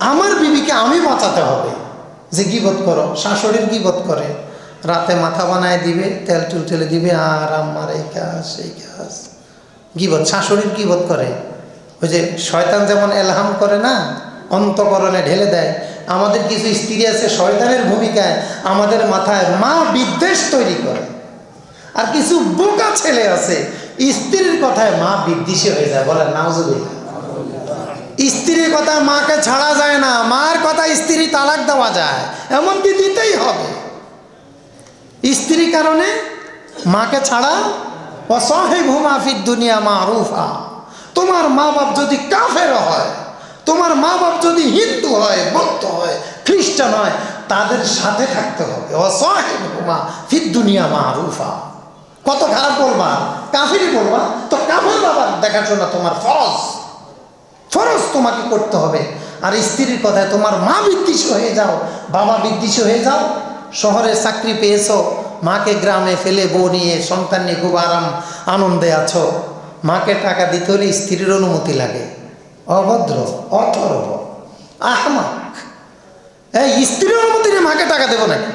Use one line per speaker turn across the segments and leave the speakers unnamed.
আমার বিবিকে আমি বাঁচাতে হবে। যে গিবত করো? শাশুড়ির গিবত করে? রাতে মাথা বানায় দিবে, তেল চুল টেলে দিবে আর আমার এই কাজ এই কাজ। গিবত শাশুড়ির গিবত করে? ওই যে শয়তান যেমন এলহাম করে না, অন্তকরণে ঢেলে দেয়। আমাদের কিছু স্ত্রী আছে শয়তানের ভূমিকায়, আমাদের মাথায় মা বিদ্বেষ তৈরি করে। আর কিছু বোকা ছেলে আছে, স্ত্রীর কথায় মা বিদ্বেষী হয়ে যায়। বলেন, নাউজুবিল্লাহ। স্ত্রীর কথা মাকে ছাড়া যায় না, মার কথা স্ত্রী তালাক দেওয়া যায়, এমনকি দিতেই হবে। স্ত্রীর কারণে মাকে ছাড়া অসহে ঘুমাফির দুনিয়া মা রুফা তোমার মা বাপ যদি কাফের হয়, তোমার মা বাপ যদি হিন্দু হয়, বৌদ্ধ হয়, খ্রিস্টান হয়, তাদের সাথে থাকতে হবে। অসহে ঘুমা ফির দুনিয়া মা রুফা কত খারাপ বলবা? কাফিরই বলবা। তো কাফের বাবার দেখাশোনা তোমার ফরজ। ফরজ তোমাকে করতে হবে। আর স্ত্রীর কথায় তোমার মা বিদ্বেষ হয়ে যাও, বাবা বিদ্বেষ হয়ে যাও, শহরে চাকরি পেয়েছ, মাকে গ্রামে ফেলে বউ নিয়ে সন্তান নিয়ে খুব আরাম, আনন্দে আছো। মাকে টাকা দিতে হলে স্ত্রীর অনুমতি লাগে। অভদ্র, অথর্ব, আহমাক। এই স্ত্রীর অনুমতি নিয়ে মাকে টাকা দেবো নাকি?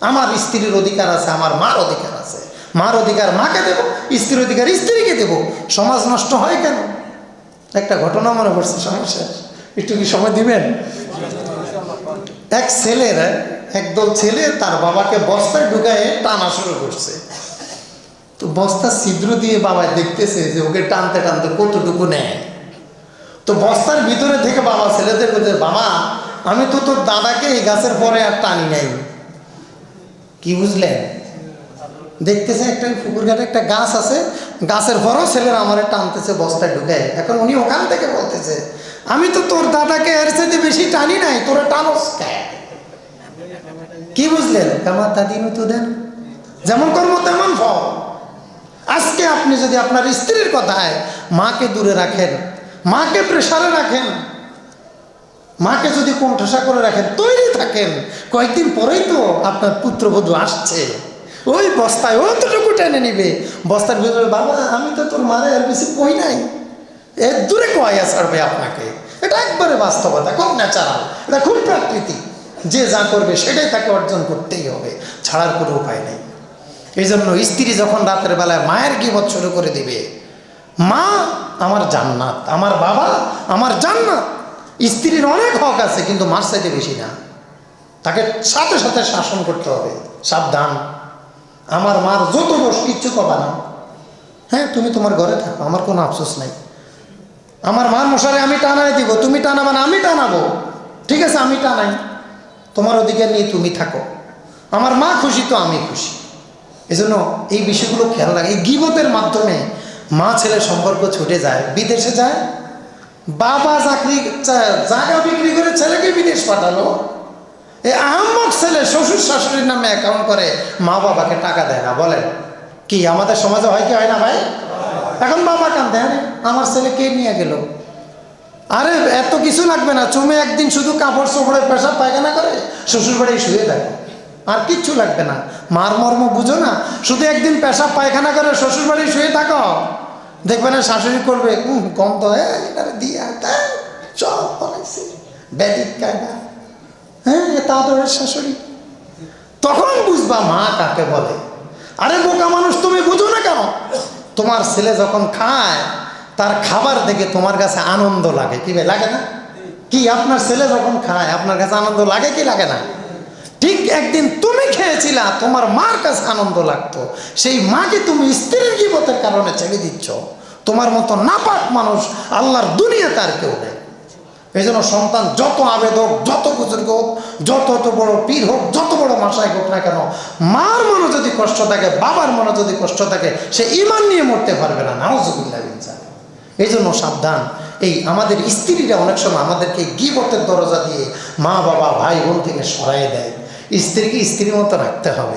আমার স্ত্রীর অধিকার আছে, আমার মার অধিকার আছে। মার অধিকার মাকে দেবো, স্ত্রীর অধিকার স্ত্রীকে দেবো। সমাজ নষ্ট হয় কেন? একটা ঘটনা মনে পড়ছে সমস্যা একটু কি সময় দিবেন? এক ছেলের, একদল ছেলে তার বাবাকে বস্তায় ঢুকায় টানা শুরু করছে। তো বস্তা ছিদ্র দিয়ে বাবা দেখতেছে যে ওকে টানতে টানতে কতটুকু নেয়। তো বস্তার ভিতরে থেকে বাবা ছেলেদের বলছে, বাবা, আমি তো তোর দাদাকে এই গাছের পরে আর টানি নাই। কি বুঝলেন? দেখতেছে একটা পুকুর ঘাটে একটা গাছ আছে গাছের পরও ছেলেরা আমারে টানতেছে, বস্তায় ঢুকে এখন উনি ওখান থেকে বলতেছে, আমি তো তোর দাদাকে এর সাথে বেশি টানি নাই, তোরা টানস কে?" বুঝলেন? কামার দাদিনু তো দেন। যেমন কর্ম, তেমন ফল। আজকে আপনি যদি আপনার স্ত্রীর কথায় মাকে দূরে রাখেন, মাকে প্রেশারে রাখেন, মাকে যদি কোন কোণঠাসা করে রাখেন, তৈরি থাকেন, কয়েকদিন পরেই তো আপনার পুত্রবধূ আসছে। ওই বস্তায় অতটুকু টেনে নিবে। বস্তার ভিতরে, বাবা, আমি তো তোর মারে আর বেশি কই নাই। এর দূরে কয়া ছাড়বে আপনাকে? এটা একবারে বাস্তবতা, খুব ন্যাচারাল এটা খুব প্রাকৃতিক। যে যা করবে, সেটাই তাকে অর্জন করতেই হবে, ছাড়ার কোনো উপায় নেই। এই জন্য স্ত্রী যখন রাতের বেলায় মায়ের গিবত শুরু করে দিবে, মা, আমার জান্নাত, আমার বাবা, আমার জান্নাত। স্ত্রীর অনেক হক আছে, কিন্তু মার চাইতে বেশি না। তাকে সাথে সাথে শাসন করতে হবে, সাবধান। আমার মার যত দোষ কিচ্ছু কবা না। হ্যাঁ তুমি তোমার ঘরে থাকো, আমার কোনো আফসোস নাই। আমার মার মশারে আমি টানাই দিব, তুমি টানাবে না, আমি টানাবো। ঠিক আছে, আমি টানাই। তোমার অধিকার নিয়ে তুমি থাকো। আমার মা খুশি তো আমি খুশি। এজন্য এই বিষয়গুলো খেয়াল রাখে। এই গিবতের মাধ্যমে মা ছেলের সম্পর্ক ছুটে যায়, বিদেশে যায়। বাবা চাকরি জায়গা বিক্রি করে ছেলেকে বিদেশ পাঠালো। ছেলে শ্বশুর শাশুড়ির নামে অ্যাকাউন্ট করে, মা বাবাকে টাকা দেয় না, বলেন। কি, আমাদের সমাজে হয় কি, হয় না ভাই? এখন বাবা কান্দে আরে আমার ছেলে কে নিয়ে গেল? আরে, এত কিছু লাগবে না, চুমে একদিন শুধু কাপড় চোপড়ে পেশাব পায়খানা করে, শ্বশুর বাড়ি শুয়ে থাকে। আর কিচ্ছু লাগবে না। মার মর্ম বুঝো না, শুধু একদিন পেশাব পায়খানা করে, শ্বশুর বাড়ি শুয়ে থাকো। দেখবে না শাশুড়ি করবে গন্ধ হ্যাঁ দিয়ে সব বানাইছে ব্যাধিক হ্যাঁ শাশুড়ি। তখন বুঝবা মা কাকে বলে? আরে, বোকা মানুষ, তুমি বুঝো না কেন? তোমার ছেলে যখন খায়, তার খাবার দেখে তোমার কাছে আনন্দ লাগে। কি লাগে না? কি, আপনার ছেলে যখন খায়, আপনার কাছে আনন্দ লাগে কি লাগে না? ঠিক একদিন তুমি খেয়েছিলা, তোমার মার কাছে আনন্দ লাগতো। সেই মাকে তুমি স্ত্রীর জীবতের কারণে ছেড়ে দিচ্ছ। তোমার মতো নাপাক মানুষ আল্লাহর দুনিয়া তার কেউ নেই। এই জন্য সন্তান যত আবেদক যত বুজুর্গ হোক, যত যত বড় পীর হোক, যত বড় মাসায় হোক না কেন, মার মনে যদি কষ্ট থাকে, বাবার মনে যদি কষ্ট থাকে, সে ইমান নিয়ে মরতে পারবে না, নাউজুবিল্লাহ ইনসান এই জন্য সাবধান। এই আমাদের স্ত্রীরা অনেক সময় আমাদেরকে গিবতের দরজা দিয়ে মা, বাবা, ভাই, বোন থেকে সরাই দেয়। স্ত্রীকে স্ত্রীর মতো রাখতে হবে।